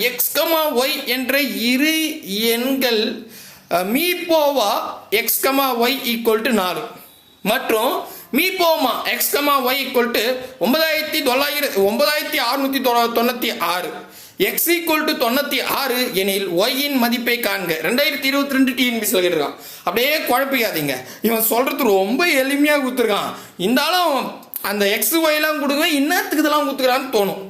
X comma Y என்ற இரு எண்கள் மீபோவா x comma Y equal to நாலு. மற்றும் மீபோமா x comma Y equal to ஒன்பதாயிரத்தி தொள்ளாயிரத்தி ஒன்பதாயிரத்தி அறுநூத்தி தொண்ணூற்றி ஆறு. எக்ஸ் ஈக்குவல் டு தொண்ணூற்றி ஆறு எனில் ஒய்யின் மதிப்பை காண்க. ரெண்டாயிரத்தி இருபத்தி ரெண்டு டிஎன்பி கேட்டிருக்கான் அப்படியே குழப்பிக்காதீங்க. இவன் சொல்கிறது ரொம்ப எளிமையாக கொடுத்துருக்கான். இருந்தாலும் அந்த எக்ஸ் ஒய்லாம் கொடுங்க இன்னத்துக்கு இதெல்லாம் கொடுத்துக்கிறான்னு தோணும்.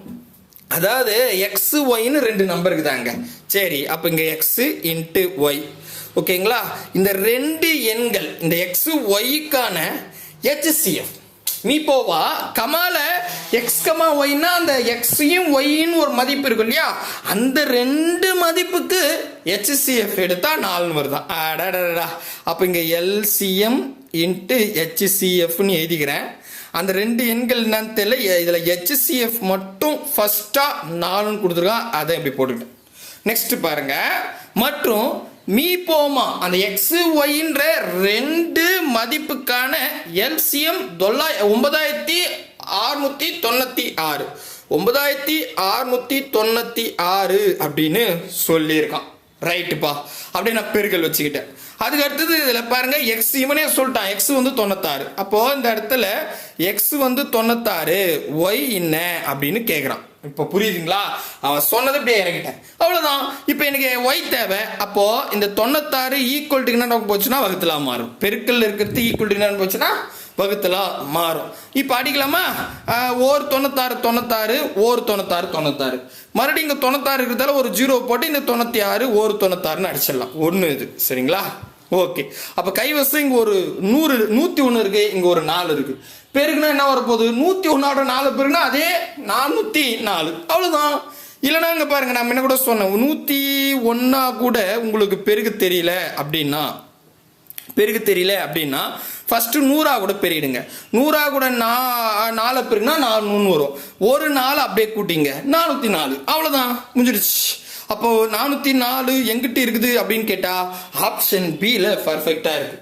அதாவது எக்ஸ் ஒய்னு ரெண்டு நம்பர் இருக்குதாங்க. சரி அப்போ இங்கே எக்ஸ் இன்ட்டு ஒய் ஓகேங்களா? இந்த ரெண்டு எண்கள் இந்த எக்ஸ் ஒய்க்கான ஹெச்சிஎஃப் நீ போவா கமால எக்ஸ்கமா ஒய்னா அந்த எக்ஸையும் ஒய்ன்னு ஒரு மதிப்பு இருக்கும் இல்லையா? அந்த ரெண்டு மதிப்புக்கு ஹெச்சிஎஃப் எடுத்தா நாலுன்னு வருதான் அடடடா அப்போ இங்கே எல்சிஎம் இன்ட்டு ஹெச்சிசிஎஃப்னு எழுதிக்கிறேன். அந்த ரெண்டு எண்கள் என்னன்னு தெரியல. இதில் ஹெச்சிசிஎஃப் மட்டும் ஃபஸ்ட்டாக நாலுன்னு கொடுத்துருக்கான் அதை இப்படி போட்டுக்கிட்டேன் நெக்ஸ்ட் பாருங்க. மற்றும் மீ போமா அந்த எக்ஸ் ஒய்ன்ற ரெண்டு மதிப்புக்கான எல்சிஎம் தொள்ளாய் ஒன்பதாயிரத்தி அறுநூத்தி தொண்ணூத்தி ஆறு. ஒன்பதாயிரத்தி அறுநூத்தி தொண்ணூத்தி ஆறு அப்படின்னு சொல்லியிருக்கான். ரைட்டுப்பா அப்படின்னு நான் பெருக்கல் வச்சுக்கிட்டேன். அதுக்கு அடுத்தது இதில் பாருங்க எக்ஸ் இவனே சொல்லிட்டான். எக்ஸ் வந்து தொண்ணூத்தாறு. அப்போ இந்த இடத்துல எக்ஸ் வந்து தொண்ணூத்தாறு ஒய் என்ன அப்படின்னு கேட்குறான் இப்போ புரியுதுங்களா? அவன் சொன்னது அப்படியே இறங்கிட்டேன். அவ்வளோதான் இப்போ எனக்கு ஒய் தேவை. அப்போ இந்த தொண்ணூத்தாறு ஈக்குவல் டு என்ன போச்சுன்னா வகுத்தலா மாறும். பெருக்கல் இருக்கிறது ஈக்குவல் டு என்ன போச்சுன்னா வகுத்தலா மாறும். இப்போ அடிக்கலாமா? ஓர் தொண்ணூத்தாறு தொண்ணூத்தாறு ஓர் தொண்ணூத்தாறு தொண்ணூத்தாறு. மறுபடியும் இங்கே தொண்ணூத்தாறு இருக்கிறதால ஒரு ஜீரோ போட்டு இந்த தொண்ணூற்றி ஆறு ஒரு தொண்ணூத்தாறுன்னு அடிச்சிடலாம். ஒன்று இது. சரிங்களா? ஓகே. அப்போ கைவசம் இங்கே ஒரு நூறு நூற்றி ஒன்று இருக்கு இங்கே ஒரு நாலு இருக்கு. பெருக்குனா என்ன வரப்போகுது? நூற்றி ஒன்றோட நாலு பெருக்குனா அதே நானூற்றி நாலு. அவ்வளோதான் இல்லைனா இங்கே பாருங்க நான் என்ன கூட சொன்னேன் நூற்றி ஒன்றா கூட உங்களுக்கு பெருகு தெரியல அப்படின்னா பெருகு தெரியல அப்படின்னா ஃபஸ்ட்டு நூறாக கூட பெருகிடுங்க. நூறா கூட நா நாலு பெருகுனா நூறு வரும் ஒரு நாலு அப்படியே கூட்டிங்க நானூற்றி நாலு. அவ்வளோதான் முடிஞ்சிடுச்சு. அப்போது நானூற்றி நாலு எங்கிட்ட இருக்குது அப்படின்னு கேட்டால் ஆப்ஷன் பியில் பர்ஃபெக்டாக இருக்குது